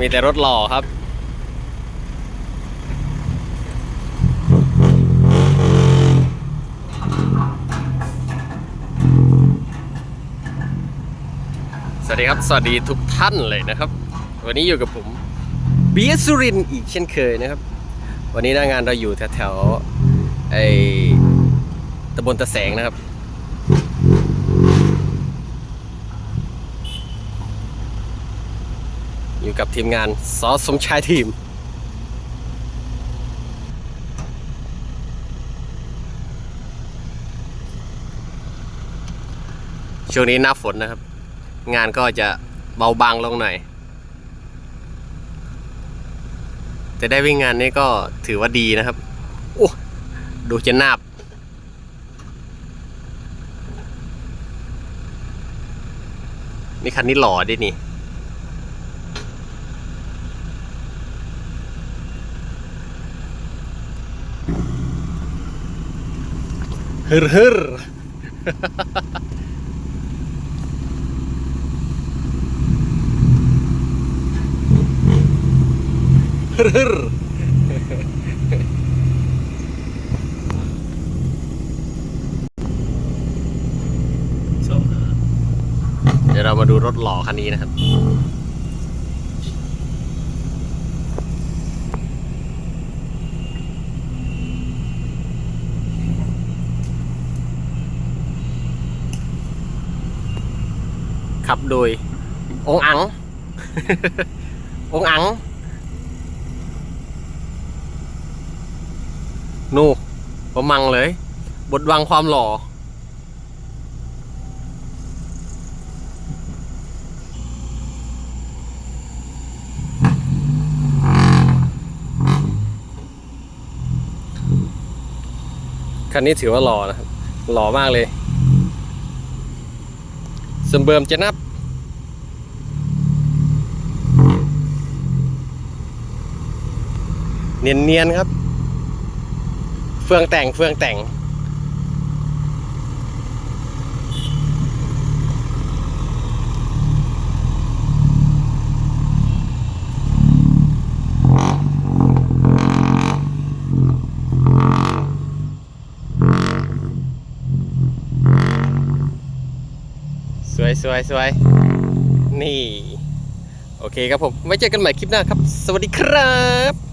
มีแต่รถหล่อครับ สวัสดีครับ สวัสดีทุกท่านเลยนะครับ วันนี้อยู่กับผมเบียสุรินอีกเช่นเคยนะครับ วันนี้หน้างานเราอยู่แถวๆไอตำบลตะแสงนะครับ อยู่ กับทีมงานซอสสมชายทีม ช่วงนี้หน้าฝนนะครับ งานก็จะเบาบางลงหน่อย จะได้วิ่งงานนี้ก็ถือว่าดีนะครับ โอ้ดูจะนาบนี่คันนี้หล่อดินี่ ฮึรฮึรฮึรฮึรเดี๋ยวเรามาดูรถหล่อคันนี้นะครับ ขับโดย องค์อัง องค์อัง นู่ประมังเลย บทวังความหล่อ คันนี้ถือว่าหล่อนะครับ หล่อมากเลย สมเบิมจะนับ เนียนๆครับ เฟืองแต่งเฟืองแต่ง ส วยสวยสวยนี่ โอเคครับผม ไว้เจอกันใหม่คลิปหน้าครับ สวัสดีครับ